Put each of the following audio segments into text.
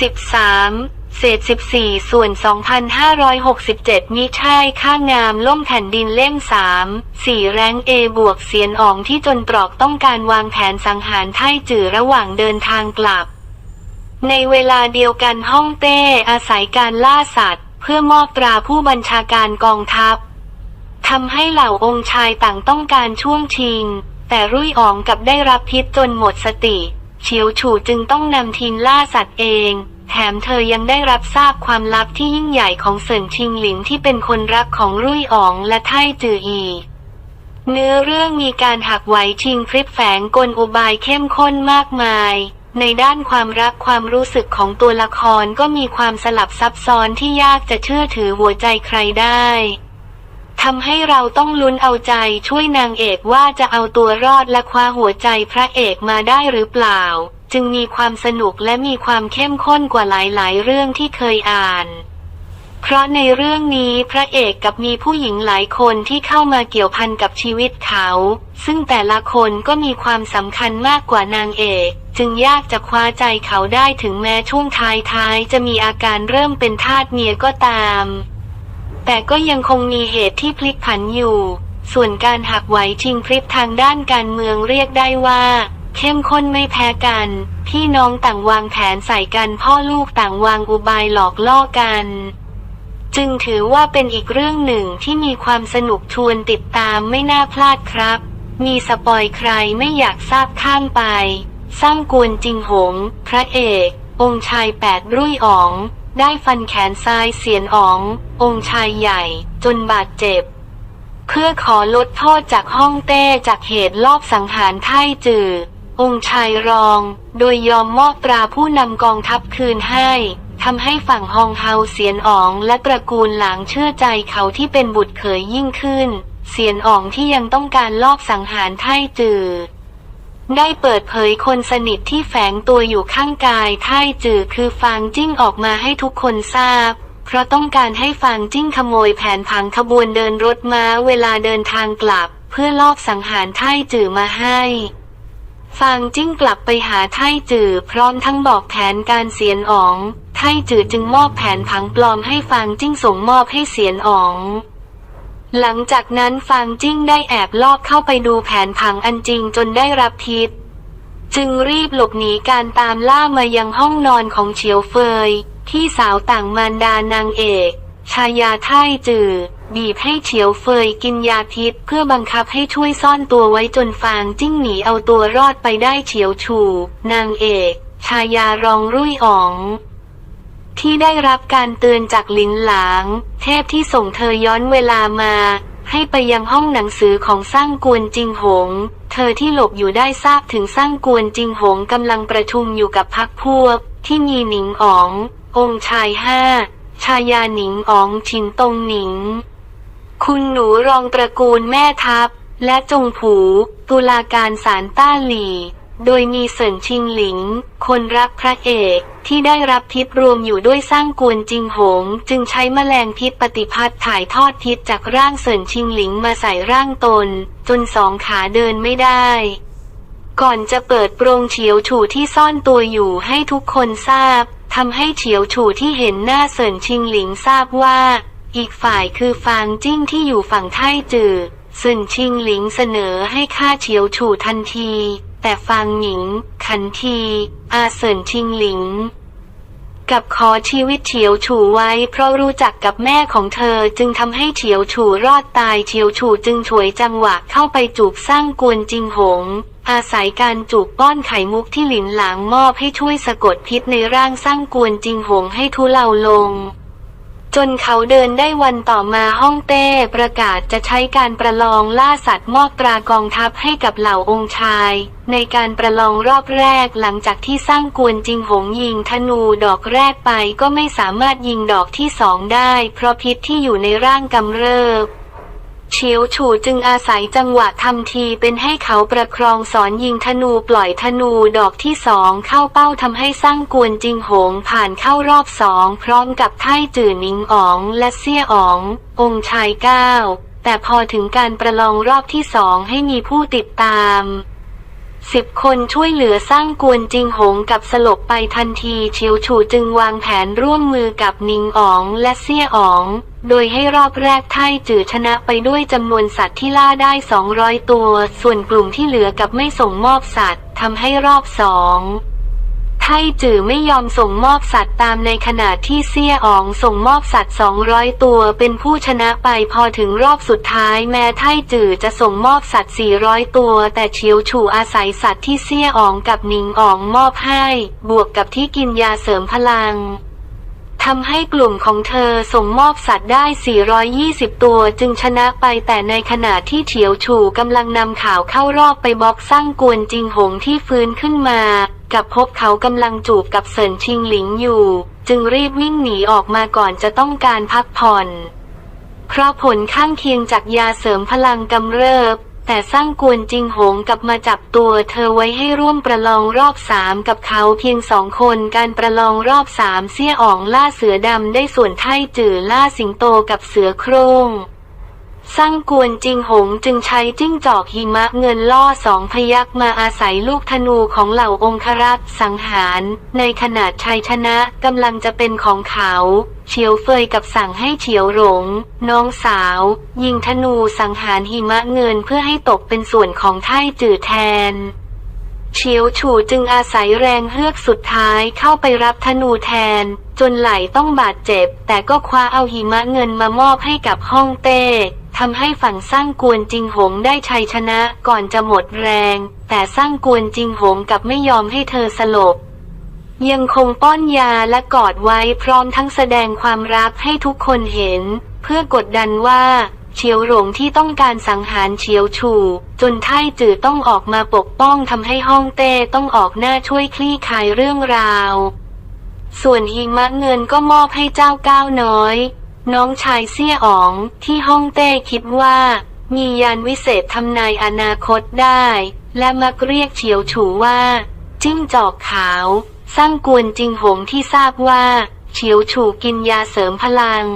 13เศษ 14 ส่วน 2,567 มิใช่ค่างามล่มแผ่นดินเล่ม 3 4 แรงเอบวกเสียนอ่องที่จนตรอกต้องการวางแผนสังหารไท่จือระหว่างเดินทางกลับ ในเวลาเดียวกันฮ่องเต้อาศัยการล่าสัตว์ เพื่อมอบตราผู้บัญชาการกองทัพทำให้เหล่าองค์ชายต่างต้องการช่วงชิง แต่รุ่ยอ๋องกลับได้รับพิษจนหมดสติ เฉียวฉู่จึงต้องนำทีมล่าสัตว์เอง แถมเธอยังได้รับทราบความลับที่ยิ่งใหญ่ของเสินชิงหลิงที่เป็นคนรักของรุ่ยอ๋องและไท่จืออีเนื้อเรื่องมีการหักไหวชิงคลิปแฝงกลอุบายเข้มข้นมากมาย ในด้านความรักความรู้สึกของตัวละครก็มีความสลับซับซ้อนที่ยากจะเชื่อถือหัวใจใครได้ ทำให้เราต้องลุ้นเอาใจช่วยนางเอกว่าจะเอาตัวรอดและคว้าหัวใจพระเอกมาได้หรือเปล่า จึงมีความสนุกและมีความเข้มข้นกว่าหลายๆ เรื่องที่เคยอ่าน เพราะในเรื่องนี้พระเอกกับมีผู้หญิงหลายคนที่เข้ามาเกี่ยวพันกับชีวิตเขา ซึ่งแต่ละคนก็มีความสำคัญมากกว่านางเอก จึงยากจะคว้าใจเขาได้ถึงแม้ช่วงท้ายๆจะมีอาการเริ่มเป็นทาสเมียก็ตาม แต่ก็ยังคงมีเหตุที่พลิกผันอยู่ ส่วนการหักไหวชิงพลิบทางด้านการเมืองเรียกได้ว่า เข้มข้นไม่แพ้กัน พี่น้องต่างวางแผนใส่กันพ่อลูกต่างวางอุบายหลอกล่อกันจึงถือว่าเป็นอีกเรื่องหนึ่งที่มีความสนุกชวนติดตามไม่น่าพลาดครับ มีสปอยใครไม่อยากทราบข้ามไป สร้างกวนจริงหง พระเอก องค์ชายแปดรุ่ยอ๋อง ได้ฟันแขนซ้ายเสียนอ๋อง องค์ชายใหญ่ จนบาดเจ็บ เพื่อขอลดโทษจากห้องเต้จากเหตุลอบสังหารไท่จือ องค์ชายรอง โดยยอมมอบตราผู้นำกองทัพคืนให้ทำให้ฝั่งฮองเฮาเสียนอ๋องและตระกูลหลางเชื่อใจเขาที่เป็นบุตรเขยยิ่งขึ้น เสียนอ๋องที่ยังต้องการลอบสังหารไท่จือ ได้เปิดเผยคนสนิทที่แฝงตัวอยู่ข้างกายไท่จือคือฟางจิ้งออกมาให้ทุกคนทราบ เพราะต้องการให้ฟางจิ้งขโมยแผนผังขบวนเดินรถม้าเวลาเดินทางกลับ เพื่อลอบสังหารไท่จือมาให้ฟางจิ้งกลับไปหาไท่จือพร้อมทั้งบอกแผนการเสียนอ๋อง ไท่จือจึงมอบแผนผังปลอมให้ฟางจิ้งส่งมอบให้เสียนอ๋อง หลังจากนั้นฟางจิ้งได้แอบลอบเข้าไปดูแผนผังอันจริงจนได้รับพิษจึงรีบหลบหนีการตามล่ามายังห้องนอนของเฉียวเฟยพี่สาวต่างมารดานางเอก ชายาไท่จือ บีบให้เฉียวเฟยกินยาพิษเพื่อบังคับให้ช่วยซ่อนตัวไว้จนฟางจิ้งหนีเอาตัวรอดไปได้เฉียวฉูนางเอก ชายารองรุ่ยอ๋อง ที่ได้รับการเตือนจากหลินหลาง เทพที่ส่งเธอย้อนเวลามา ให้ไปยังห้องหนังสือของสร้างกวนจิงหง เธอที่หลบอยู่ได้ทราบถึงสร้างกวนจิงหงกำลังประชุมอยู่กับพักพวก ที่มีหนิงอ๋อง องชายห้า ชายาหนิงอ๋องชินตงหนิง คุณหนูรองตระกูลแม่ทัพ และจงผูตุลาการศาลต้าหลี่ โดยมีเสินชิงหลิง คนรักพระเอก ที่ได้รับพิษรวมอยู่ด้วยสร้างกวนจิงหง จึงใช้แมลงพิษปฏิพัทธ์ถ่ายทอดพิษจากร่างเสินชิงหลิงมาใส่ร่างตน จนสองขาเดินไม่ได้ ก่อนจะเปิดโปรงเฉียวฉู่ที่ซ่อนตัวอยู่ให้ทุกคนทราบทำให้เฉียวฉู่ที่เห็นหน้าเสินชิงหลิงทราบว่า อีกฝ่ายคือฟางจิ้งที่อยู่ฝั่งไท่จือเสินชิงหลิงเสนอให้ฆ่าเฉียวฉู่ทันที แต่ฟางหนิง ขันที อาเสินชิงหลิง กับขอชีวิตเฉียวฉูไว้เพราะรู้จักกับแม่ของเธอจึงทำให้เฉียวฉูรอดตายเฉียวฉูจึงฉวยจังหวะเข้าไปจูบสร้างกวนจิงหง อาศัยการจูบป้อนไข่มุกที่หลินหลางมอบให้ช่วยสะกดพิษในร่างสร้างกวนจิงหงให้ทุเลาลง จนเขาเดินได้วันต่อมาฮ่องเต้ประกาศจะใช้การประลองล่าสัตว์มอบตรากองทัพให้กับเหล่าองค์ชาย ในการประลองรอบแรกหลังจากที่สร้างกวนจิงหงยิงธนูดอกแรกไปก็ไม่สามารถยิงดอกที่สองได้ เพราะพิษที่อยู่ในร่างกำเริบ เฉียวฉู่จึงอาศัยจังหวะทำทีเป็นให้เขาประครองสอนยิงธนูปล่อยธนูดอกที่สองเข้าเป้าทำให้สร้างกวนจิงหงผ่านเข้ารอบสองพร้อมกับไท่จื่อนิงอ๋องและเซี่ยอ๋อง องชายเก้าแต่พอถึงการประลองรอบที่สองให้มีผู้ติดตามสิบคนช่วยเหลือสร้างกวนจิงหงกับสลบไปทันทีเฉียวฉูจึงวางแผนร่วมมือกับนิงอ๋องและเซี่ยอ๋อง โดยให้รอบแรกไทจือชนะไปด้วยจำนวนสัตว์ที่ล่าได้ 200 ตัว ส่วนกลุ่มที่เหลือกับไม่ส่งมอบสัตว์ทำให้รอบสองไทจือไม่ยอมส่งมอบสัตว์ตามในขณะที่เซี่ยอ๋องส่งมอบสัตว์ 200 ตัวเป็นผู้ชนะไปพอถึงรอบสุดท้ายแม้ไทจือจะส่งมอบสัตว์ 400 ตัว แต่เฉียวฉูอาศัยสัตว์ที่เซี่ยอ๋องกับหนิงอ๋องมอบให้ บวกกับที่กินยาเสริมพลัง ทำให้กลุ่มของเธอส่งมอบสัตว์ได้ 420 ตัวจึงชนะไปแต่ในขณะที่เฉียวฉูกำลังนำข่าวเข้ารอบไปบล็อกสร้างกวนจิงหงที่ฟื้นขึ้นมา กับพบเขากำลังจูบกับเซินชิงหลิงอยู่ จึงรีบวิ่งหนีออกมาก่อนจะต้องการพักผ่อน เพราะผลข้างเคียงจากยาเสริมพลังกำเริบ แต่สร้างกวนจิงหงกลับมาจับตัวเธอไว้ให้ร่วมประลองรอบสามกับเขาเพียงสองคนการประลองรอบสามเสี่ยอ่องล่าเสือดำได้ส่วนไท่จือล่าสิงโตกับเสือโคร่ง สร้างกวนจิงหงจึงใช้จิ้งจอกหิมะเงินล่อสองพยักมาอาศัยลูกธนูของเหล่าองครักษ์สังหาร ในขณะชัยชนะกำลังจะเป็นของเขาเฉียวเฟยกับสั่งให้เฉียวหลง น้องสาว ยิงธนูสังหารหิมะเงินเพื่อให้ตกเป็นส่วนของไท่จื่อแทนเฉียวฉูจึงอาศัยแรงเฮือกสุดท้ายเข้าไปรับธนูแทน จนไหลต้องบาดเจ็บ แต่ก็คว้าเอาหิมะเงินมามอบให้กับฮ่องเต้ ทำให้ฝั่งสร้างกวนจิงหงได้ชัยชนะก่อนจะหมดแรง แต่สร้างกวนจิงหงกลับไม่ยอมให้เธอสลบ ยังคงป้อนยาและกอดไว้พร้อมทั้งแสดงความรักให้ทุกคนเห็น เพื่อกดดันว่าเฉียวหลงที่ต้องการสังหารเฉียวฉูจนไท่จือต้องออกมาปกป้องทำให้ฮ่องเต้ต้องออกหน้าช่วยคลี่คลายเรื่องราว ส่วนหิมะเงินก็มอบให้เจ้าก้าวน้อย น้องชายเสี่ยอ๋องที่ฮ่องเต้คิดว่า มียานวิเศษทำนายอนาคตได้ และมักเรียกเฉียวฉูว่า จิ้งจอกขาว สร้างกวนจิงหงที่ทราบว่า เฉียวฉูกินยาเสริมพลัง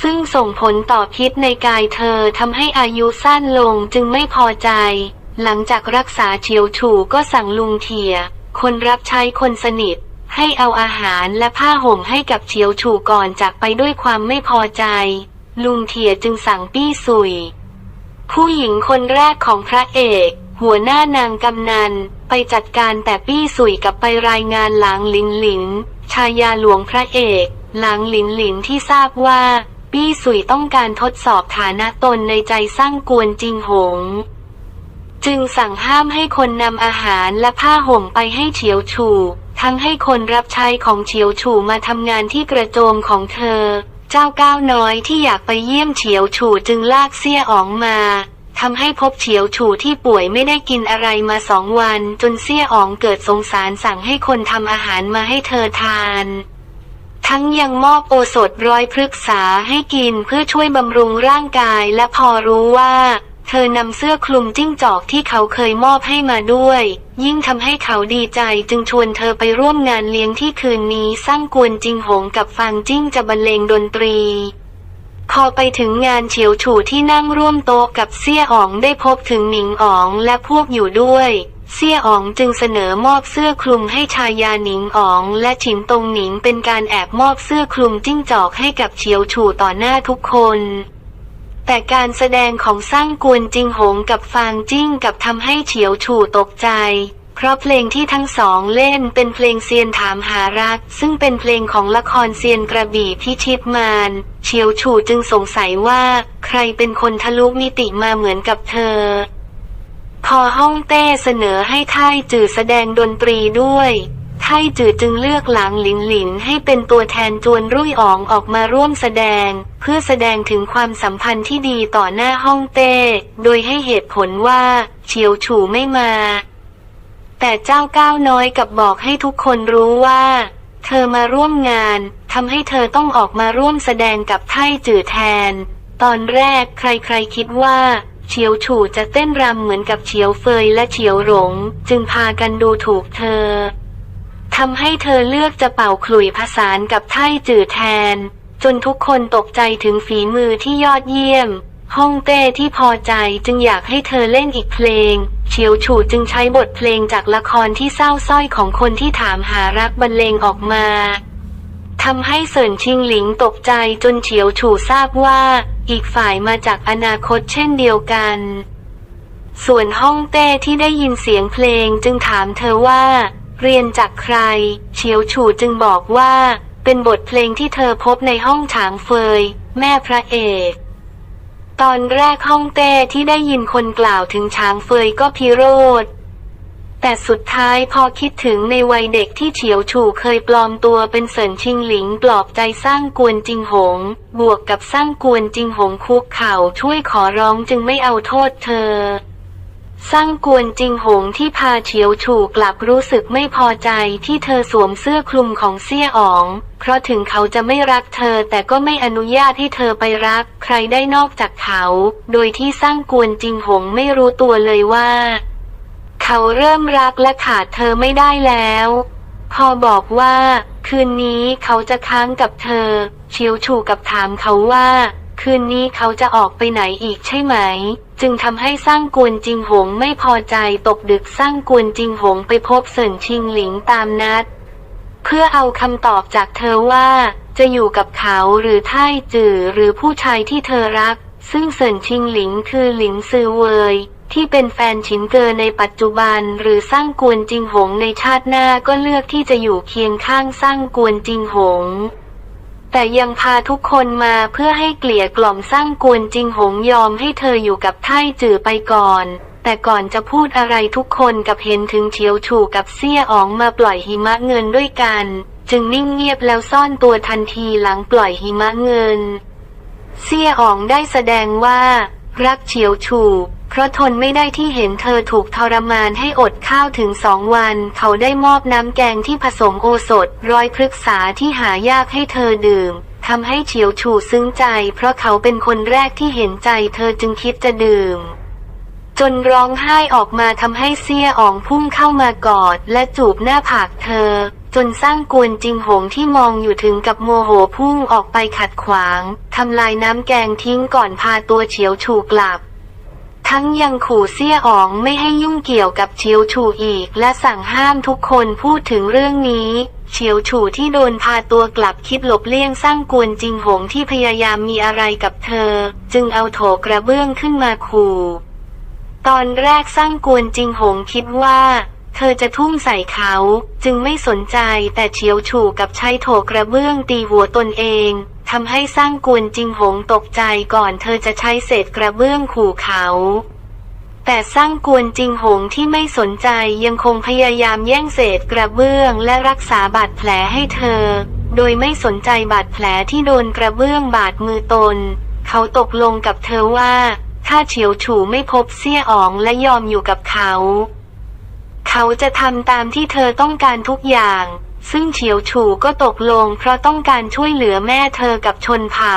ซึ่งส่งผลต่อพิษในกายเธอทำให้อายุสั้นลงจึงไม่พอใจ หลังจากรักษาเฉียวฉูก็สั่งลุงเทีย คนรับใช้คนสนิท ให้เอาอาหารและผ้าห่มให้กับเฉียวฉูก่อนจากไปด้วยความไม่พอใจ ลุงเทียจึงสั่งปี้สุย ผู้หญิงคนแรกของพระเอก หัวหน้านางกำนัน ไปจัดการแต่ปี้สุยกับไปรายงานหลางหลินหลินชายาหลวงพระเอกหลางหลินหลินที่ทราบว่า ปี้สุยต้องการทดสอบฐานะตนในใจสร้างกวนจริงหง จึงสั่งห้ามให้คนนำอาหารและผ้าห่มไปให้เฉียวฉู ทั้งให้คนรับใช้ของเฉียวฉูมาทำงานที่กระโจมของเธอ เจ้าก้าวน้อยที่อยากไปเยี่ยมเฉียวฉูจึงลากเสี้ยอ๋องมาทำให้พบเฉียวฉูที่ป่วยไม่ได้กินอะไรมาสองวัน จนเสี้ยอ๋องเกิดสงสารสั่งให้คนทำอาหารมาให้เธอทาน ทั้งยังมอบโอสถร้อยพฤกษาให้กินเพื่อช่วยบำรุงร่างกายและพอรู้ว่า เธอนำเสื้อคลุมจิ้งจอกที่เขาเคยมอบให้มาด้วย ยิ่งทำให้เขาดีใจจึงชวนเธอไปร่วมงานเลี้ยงที่คืนนี้สร้างกวนจิงหงกับฟางจิ้งจะบรรเลงดนตรีพอไปถึงงานเฉียวฉู่ที่นั่งร่วมโต๊ะกับเซี่ยอ๋องได้พบถึงหนิงอ๋องและพวกอยู่ด้วย เซี่ยอ๋องจึงเสนอมอบเสื้อคลุมให้ชายาหนิงอ๋องและฉินตงหนิงเป็นการแอบมอบเสื้อคลุมจิ้งจอกให้กับเฉียวฉู่ต่อหน้าทุกคน แต่การแสดงของสร้างกวนจิงหงกับฟางจิ้งกับทำให้เฉียวฉู่ตกใจ เพราะเพลงที่ทั้งสองเล่นเป็นเพลงเซียนถามหารัก ซึ่งเป็นเพลงของละครเซียนกระบี่พิชิตมารเฉียวฉู่จึงสงสัยว่า ใครเป็นคนทะลุมิติมาเหมือนกับเธอ พอฮ่องเต้เสนอให้ท่ายจือแสดงดนตรีด้วย ไท่จือจึงเลือกหลางหลินหลินให้เป็นตัวแทนจวนรุ่ยอ๋องออกมาร่วมแสดง เพื่อแสดงถึงความสัมพันธ์ที่ดีต่อหน้าฮ่องเต้ โดยให้เหตุผลว่าเฉียวฉูไม่มา แต่เจ้าก้าวน้อยกับบอกให้ทุกคนรู้ว่า เธอมาร่วมงานทำให้เธอต้องออกมาร่วมแสดงกับไท่จือแทน ตอนแรกใครๆคิดว่าเฉียวฉูจะเต้นรำเหมือนกับเฉียวเฟยและเฉียวหลง จึงพากันดูถูกเธอ ทำให้เธอเลือกจะเป่าขลุ่ยผสานกับไท่จือแทน จนทุกคนตกใจถึงฝีมือที่ยอดเยี่ยมฮ่องเต้ที่พอใจจึงอยากให้เธอเล่นอีกเพลง เฉียวฉู่จึงใช้บทเพลงจากละครที่เศร้าสร้อยของคนที่ถามหารักบรรเลงออกมาทำให้เสินชิงหลิงตกใจจนเฉียวฉู่ทราบว่า อีกฝ่ายมาจากอนาคตเช่นเดียวกัน ส่วนฮ่องเต้ที่ได้ยินเสียงเพลงจึงถามเธอว่า เรียนจากใคร เฉียวฉูจึงบอกว่า เป็นบทเพลงที่เธอพบในห้องฉางเฟย แม่พระเอก ตอนแรกฮ่องเต้ที่ได้ยินคนกล่าวถึงช้างเฟยก็พิโรธแต่สุดท้ายพอคิดถึงในวัยเด็กที่เฉียวฉูเคยปลอมตัวเป็นเสินชิงหลิงปลอบใจสร้างกวนจิงหง บวกกับสร้างกวนจิงหงคุกเข่าช่วยขอร้องจึงไม่เอาโทษเธอ สร้างกวนจิงหงที่พาเฉียวฉูกลับรู้สึกไม่พอใจที่เธอสวมเสื้อคลุมของเสี่ยอ๋อง เพราะถึงเขาจะไม่รักเธอแต่ก็ไม่อนุญาตให้เธอไปรัก ใครได้นอกจากเขา โดยที่สร้างกวนจิงหงไม่รู้ตัวเลยว่า เขาเริ่มรักและขาดเธอไม่ได้แล้ว พอบอกว่า คืนนี้เขาจะค้างกับเธอ เฉียวฉูกับถามเขาว่า คืนนี้เขาจะออกไปไหนอีกใช่ไหม จึงทำให้สร้างกวนจิงหงไม่พอใจตกดึกสร้างกวนจิงหงไปพบเสินชิงหลิงตามนัด เพื่อเอาคำตอบจากเธอว่า จะอยู่กับเขาหรือท่ายจื่อหรือผู้ชายที่เธอรัก ซึ่งเสินชิงหลิงคือหลิงซือเวย ที่เป็นแฟนฉินเกอในปัจจุบัน หรือสร้างกวนจิงหงในชาติหน้าก็เลือกที่จะอยู่เคียงข้างสร้างกวนจิงหง แต่ยังพาทุกคนมาเพื่อให้เกลี่ยกล่อมสร้างกวนจิงหงยอมให้เธออยู่กับไท่จื่อไปก่อน แต่ก่อนจะพูดอะไรทุกคนกับเห็นถึงเฉียวฉูกับเสี่ยอ๋องมาปล่อยหิมะเงินด้วยกัน จึงนิ่งเงียบแล้วซ่อนตัวทันทีหลังปล่อยหิมะเงินเสี่ยอ๋องได้แสดงว่า รักเฉียวฉู ราะทนไม่ได้ที่เห็นเธอถูกทรมานให้อดข้าวถึงสองวัน เขาได้มอบน้ำแกงที่ผสมโอสถ ร้อยพฤกษาที่หายากให้เธอดื่มทำให้เฉียวฉูซึ้งใจ เพราะเขาเป็นคนแรกที่เห็นใจเธอจึงคิดจะดื่ม จนร้องไห้ออกมาทำให้เสี้ยอองพุ่งเข้ามากอด และจูบหน้าผากเธอ จนสร้างกวนจิงหงที่มองอยู่ถึงกับโมโหพุ่งออกไปขัดขวางทำลายน้ำแกงทิ้งก่อนพาตัวเฉียวฉูกลับ ทั้งยังขู่เสี้ยอ๋องไม่ให้ยุ่งเกี่ยวกับเฉียวฉู่อีก และสั่งห้ามทุกคนพูดถึงเรื่องนี้เฉียวฉู่ที่โดนพาตัวกลับคิดหลบเลี่ยงสร้างกวนจิงหงที่พยายามมีอะไรกับเธอ จึงเอาโถกระเบื้องขึ้นมาขู่ ตอนแรกสร้างกวนจิงหงคิดว่า เธอจะทุ่มใส่เขา จึงไม่สนใจแต่เฉียวฉู่กับใช้โถกระเบื้องตีหัวตนเอง ทำให้สร้างกวนจิงหงตกใจก่อนเธอจะใช้เศษกระเบื้องขู่เขา แต่สร้างกวนจิงหงที่ไม่สนใจยังคงพยายามแย่งเศษกระเบื้องและรักษาบาดแผลให้เธอ โดยไม่สนใจบาดแผลที่โดนกระเบื้องบาดมือตน เขาตกลงกับเธอว่า ถ้าเฉียวฉูไม่พบเสี่ยอ๋องและยอมอยู่กับเขา เขาจะทำตามที่เธอต้องการทุกอย่าง ซึ่งเฉียวฉูก็ตกลงเพราะต้องการช่วยเหลือแม่เธอกับชนเผ่า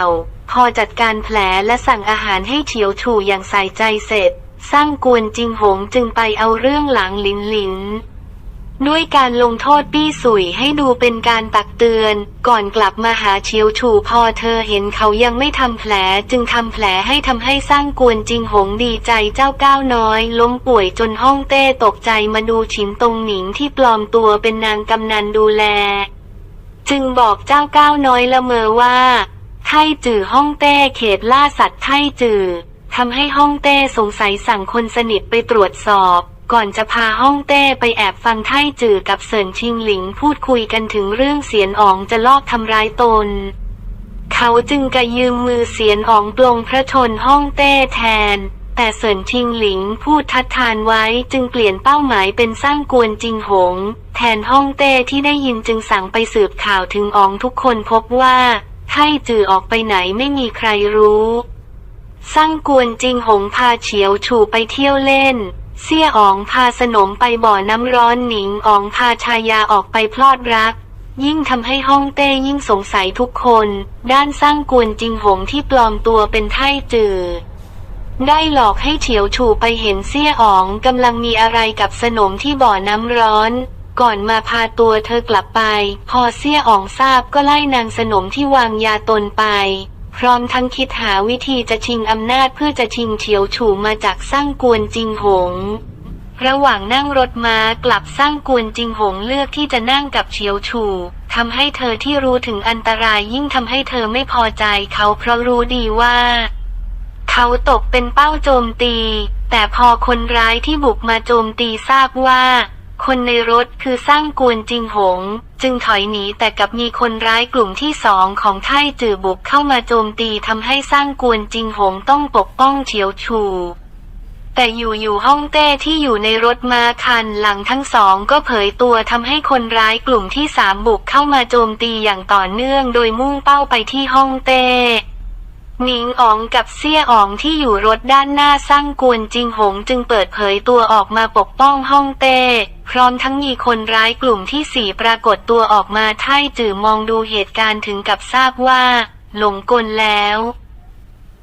พอจัดการแผลและสั่งอาหารให้เฉียวฉูอย่างใส่ใจเสร็จ สร้างกวนจิงหงจึงไปเอาเรื่องหลังหลินหลิน ด้วยการลงโทษปี้สุยให้ดูเป็นการตักเตือน ก่อนกลับมาหาเชียวฉู่พอเธอเห็นเขายังไม่ทำแผลจึงทำแผลให้ทำให้สร้างกวนจิงหงดีใจเจ้าก้าวน้อย ล้มป่วยจนห้องเต้ตกใจมาดูฉินตรงหนิงที่ปลอมตัวเป็นนางกำนันดูแล จึงบอกเจ้าก้าวน้อยละเมอว่าไทจื่อห้องเต้เขตล่าสัตว์ไทจื่อทำให้ห้องเต้สงสัยสั่งคนสนิทไปตรวจสอบ ก่อนจะพาห้องเต้ไปแอบฟังไท่จื่อกับเสินชิงหลิงพูดคุยกันถึงเรื่องเสียนอ๋องจะลอบทำร้ายตน เขาจึงกะยืมมือเสียนอ๋องปลงพระชนห้องเต้แทน แต่เสินชิงหลิงพูดทัดทานไว้จึงเปลี่ยนเป้าหมายเป็นสร้างกวนจิงหง แทนห้องเต้ที่ได้ยินจึงสั่งไปสืบข่าวถึงอ๋องทุกคนพบว่าไท่จื่อออกไปไหนไม่มีใครรู้สร้างกวนจิงหงพาเฉียวฉูไปเที่ยวเล่น เสี่ยอ๋องพาสนมไปบ่อน้ำร้อนหนิงอ๋องพาชายาออกไปพลอดรัก ยิ่งทำให้ห้องเต้ยิ่งสงสัยทุกคน ด้านสร้างกวนจิงหงที่ปลอมตัวเป็นไท่จือได้หลอกให้เฉียวฉู่ไปเห็นเสี่ยอ๋องกำลังมีอะไรกับสนมที่บ่อน้ำร้อน ก่อนมาพาตัวเธอกลับไป พอเสี่ยอ๋องทราบก็ไล่นางสนมที่วางยาตนไป พร้อมทั้งคิดหาวิธีจะชิงอำนาจเพื่อจะชิงเฉียวฉูมาจากสร้างกวนจิงหง ระหว่างนั่งรถม้ากลับสร้างกวนจิงหงเลือกที่จะนั่งกับเฉียวฉูทำให้เธอที่รู้ถึงอันตรายยิ่งทำให้เธอไม่พอใจเขาเพราะรู้ดีว่า เขาตกเป็นเป้าโจมตี แต่พอคนร้ายที่บุกมาโจมตีทราบว่า คนในรถคือสร้างกวนจิงหง จึงถอยหนีแต่กลับมีคนร้ายกลุ่มที่สองของไท่จือบุกเข้ามาโจมตีทำให้สร้างกวนจิงหงต้องปกป้องเฉียวชูแต่อยู่ๆห้องเต้ที่อยู่ในรถมาคันหลังทั้งสองก็เผยตัวทำให้คนร้ายกลุ่มที่สามบุกเข้ามาโจมตีอย่างต่อเนื่องโดยมุ่งเป้าไปที่ห้องเต้ หนิงอ๋องกับเซี่ยอ๋องที่อยู่รถด้านหน้าสร้างกวนจิงหงจึงเปิดเผยตัวออกมาปกป้องฮ่องเต้ พร้อมทั้งมีคนร้ายกลุ่มที่สี่ปรากฏตัวออกมาไท่จื่อมองดูเหตุการณ์ถึงกับทราบว่า หลงกลแล้ว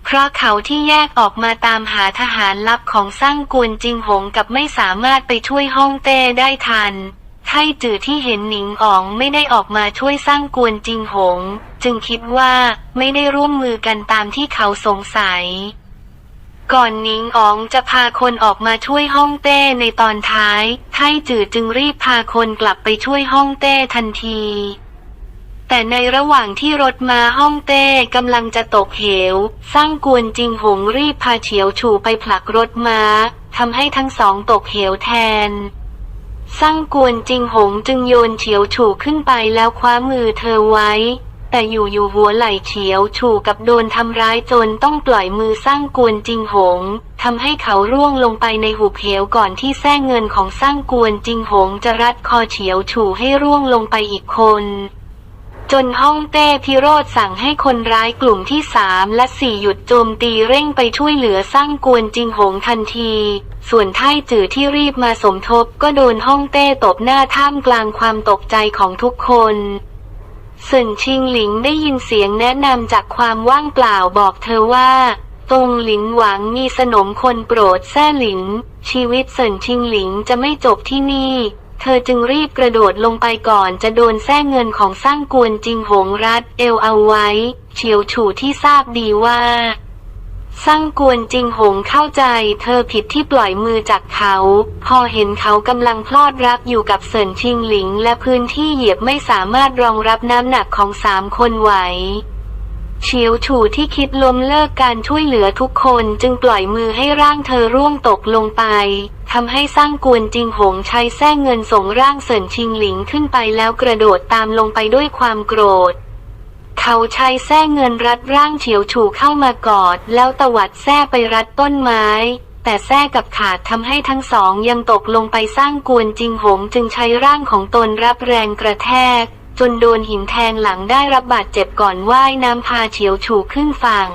เพราะเขาที่แยกออกมาตามหาทหารลับของสร้างกวนจิงหงกับไม่สามารถไปช่วยฮ่องเต้ได้ทันไท่จื่อที่เห็นหนิงอ๋องไม่ได้ออกมาช่วยสร้างกวนจิงหง จึงคิดว่าไม่ได้ร่วมมือกันตามที่เขาสงสัย ก่อนนิงอ๋องจะพาคนออกมาช่วยฮ่องเต้ในตอนท้ายไทจือจึงรีบพาคนกลับไปช่วยฮ่องเต้ทันที แต่ในระหว่างที่รถมาฮ่องเต้กำลังจะตกเหว สร้างกวนจิงหงรีบพาเฉียวฉูไปผลักรถมาทำให้ทั้งสองตกเหวแทนสร้างกวนจิงหงจึงโยนเฉียวฉูขึ้นไปแล้วคว้ามือเธอไว้ แต่อยู่อยู่หัวไหล่เฉียวฉูกับโดนทำร้ายจนต้องปล่อยมือสร้างกวนจิงหงทำให้เขาร่วงลงไปในหุบเหวก่อนที่แส้เงินของสร้างกวนจิงหงจะรัดคอเฉียวฉูให้ร่วงลงไปอีกคนจนฮ่องเต้พิโรธสั่งให้คนร้ายกลุ่มที่สามและสี่หยุดโจมตีเร่งไปช่วยเหลือสร้างกวนจิงหงทันที ส่วนไท่จือที่รีบมาสมทบก็โดนฮ่องเต้ตบหน้าท่ามกลางความตกใจของทุกคน ซินชิงหลิงได้ยินเสียงแนะนำจากความว่างเปล่าบอกเธอว่า ตรงหลินหวังมีสนมคนโปรดแซ่หลิง ชีวิตเซินชิงหลิงจะไม่จบที่นี่ เธอจึงรีบกระโดดลงไปก่อนจะโดนแท่เงินของสร้างกวนจิงหงรัดเอวเอาไว้ เฉียวฉูที่ทราบดีว่า สร้างกวนจิงหงเข้าใจ เธอผิดที่ปล่อยมือจากเขา พอเห็นเขากำลังพลอดรักอยู่กับเสินชิงหลิง และพื้นที่เหยียบไม่สามารถรองรับน้ำหนักของสามคนไหวเฉียวฉูที่คิดล้มเลิกการช่วยเหลือทุกคนจึงปล่อยมือให้ร่างเธอร่วงตกลงไปทำให้สร้างกวนจิงหงใช้แส้เงินส่งร่างเสินชิงหลิงขึ้นไปแล้วกระโดดตามลงไปด้วยความโกรธ เขาใช้แส้เงินรัดร่างเฉียวฉูเข้ามากอด แล้วตวัดแส้ไปรัดต้นไม้ แต่แส้กับขาดทำให้ทั้งสองยังตกลงไปสร้างกวนจิงหงจึงใช้ร่างของตนรับแรงกระแทก จนโดนหินแทงหลังได้รับบาดเจ็บก่อนว่ายน้ำพาเฉียวฉูขึ้นฝั่ง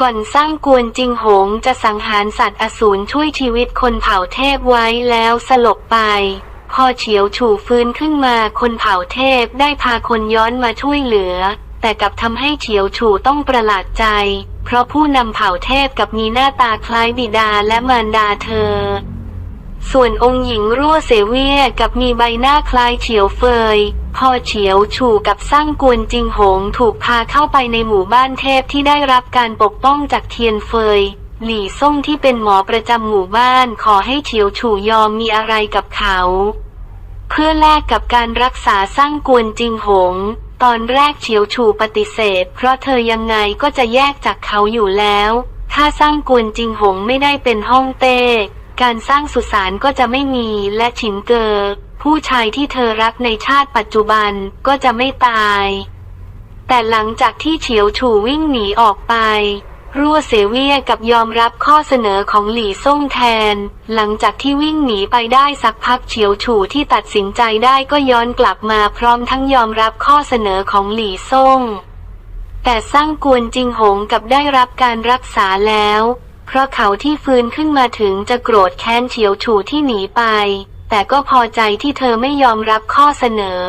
ก่อนสร้างกวนจิงหงจะสังหารสัตว์อสูรช่วยชีวิตคนเผ่าเทพไว้แล้วสลบไป พอเฉียวฉูฟื้นขึ้นมาคนเผ่าเทพได้พาคนย้อนมาช่วยเหลือ แต่กลับทำให้เฉียวฉูต้องประหลาดใจ เพราะผู้นำเผ่าเทพกับมีหน้าตาคล้ายบิดาและมารดาเธอ ส่วนองค์หญิงรั่วเสเวียกับมีใบหน้าคล้ายเฉียวเฟย พอเฉียวฉูกับสร้างกวนจิงหงถูกพาเข้าไปในหมู่บ้านเทพที่ได้รับการปกป้องจากเทียนเฟย หลี่ซ่งที่เป็นหมอประจำหมู่บ้านขอให้เฉียวฉูยอมมีอะไรกับเขา เพื่อแลกกับการรักษาสร้างกวนจิงหง ตอนแรกเฉียวฉูปฏิเสธ เพราะเธอยังไงก็จะแยกจากเขาอยู่แล้ว ถ้าสร้างกวนจิงหงไม่ได้เป็นห้องเต้ การสร้างสุสานก็จะไม่มีและฉินเกอผู้ชายที่เธอรักในชาติปัจจุบันก็จะไม่ตาย แต่หลังจากที่เฉียวฉูวิ่งหนีออกไป รั่วเสเวียกับยอมรับข้อเสนอของหลี่ซ่งแทน หลังจากที่วิ่งหนีไปได้สักพักเฉียวฉู่ที่ตัดสินใจได้ก็ย้อนกลับมาพร้อมทั้งยอมรับข้อเสนอของหลี่ซ่ง แต่สร้างกวนจิงหงกับได้รับการรักษาแล้ว เพราะเขาที่ฟื้นขึ้นมาถึงจะโกรธแค้นเฉียวฉู่ที่หนีไป แต่ก็พอใจที่เธอไม่ยอมรับข้อเสนอ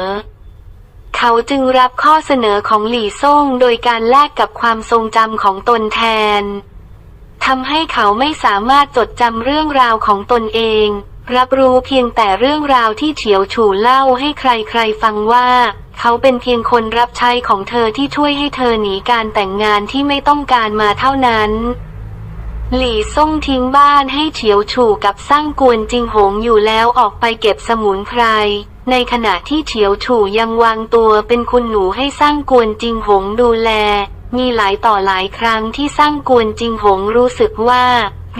เขาจึงรับข้อเสนอของหลี่ซ่งโดยการแลกกับความทรงจำของตนแทนทำให้เขาไม่สามารถจดจำเรื่องราวของตนเอง รับรู้เพียงแต่เรื่องราวที่เฉียวฉู่เล่าให้ใครๆฟังว่า เขาเป็นเพียงคนรับใช้ของเธอที่ช่วยให้เธอหนีการแต่งงานที่ไม่ต้องการมาเท่านั้นหลี่ซ่งทิ้งบ้านให้เฉียวฉู่กับสร้างกวนจิงหงอยู่แล้วออกไปเก็บสมุนไพร ในขณะที่เฉียวฉู่ยังวางตัวเป็นคุณหนูให้สร้างกวนจิงหงดูแล มีหลายต่อหลายครั้งที่สร้างกวนจิงหงรู้สึกว่า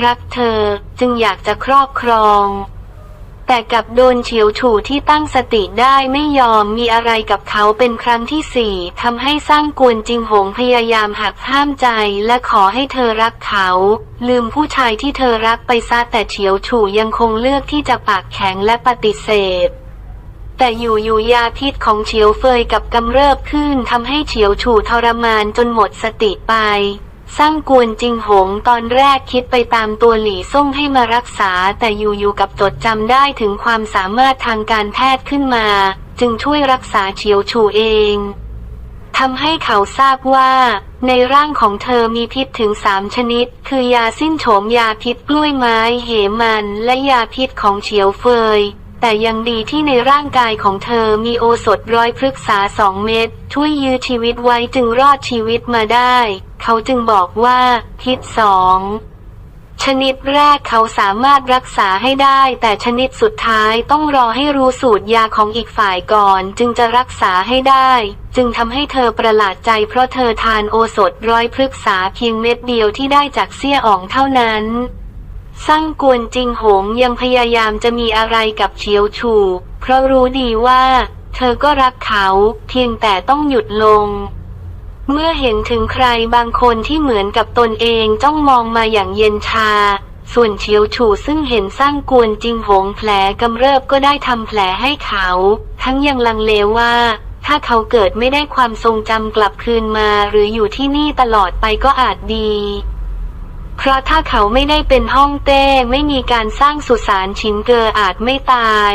รักเธอจึงอยากจะครอบครอง แต่กลับโดนเฉียวฉู่ที่ตั้งสติได้ไม่ยอมมีอะไรกับเขาเป็นครั้งที่สี่ทำให้สร้างกวนจิงหงพยายามหักห้ามใจและขอให้เธอรักเขา ลืมผู้ชายที่เธอรักไปซะแต่เฉียวฉู่ยังคงเลือกที่จะปากแข็งและปฏิเสธ แต่อยู่อยู่ยาพิษของเฉียวเฟยกับกำเริบขึ้นทำให้เฉียวฉู่ทรมานจนหมดสติไป สร้างกวนจิงหงตอนแรกคิดไปตามตัวหลี่ซ่งให้มารักษา แต่อยู่อยู่กับจดจำได้ถึงความสามารถทางการแพทย์ขึ้นมา จึงช่วยรักษาเฉียวฉู่เองทำให้เขาทราบว่าในร่างของเธอมีพิษถึงสามชนิด คือยาสิ้นโฉมยาพิษกล้วยไม้ เหมัน และยาพิษของเฉียวเฟย แต่ยังดีที่ในร่างกายของเธอมีโอสถร้อยพฤกษาสองเม็ดช่วยยื้อชีวิตไว้จึงรอดชีวิตมาได้ เขาจึงบอกว่า พิษสองชนิดแรกเขาสามารถรักษาให้ได้ แต่ชนิดสุดท้ายต้องรอให้รู้สูตรยาของอีกฝ่ายก่อน จึงจะรักษาให้ได้ จึงทำให้เธอประหลาดใจเพราะเธอทานโอสถร้อยพฤกษาเพียงเม็ดเดียวที่ได้จากเสี่ยอ่องเท่านั้น สร้างกวนจิงหงยังพยายามจะมีอะไรกับเฉียวฉู่เพราะรู้ดีว่า เธอก็รักเขาเพียงแต่ต้องหยุดลง เมื่อเห็นถึงใครบางคนที่เหมือนกับตนเองจ้องมองมาอย่างเย็นชา ส่วนเฉียวฉู่ซึ่งเห็นสร้างกวนจิงหงแผลกำเริบก็ได้ทำแผลให้เขา ทั้งยังลังเลว่าถ้าเขาเกิดไม่ได้ความทรงจำกลับคืนมาหรืออยู่ที่นี่ตลอดไปก็อาจดี เพราะถ้าเขาไม่ได้เป็นห้องเต้ไม่มีการสร้างสุสานชินเกออาจไม่ตาย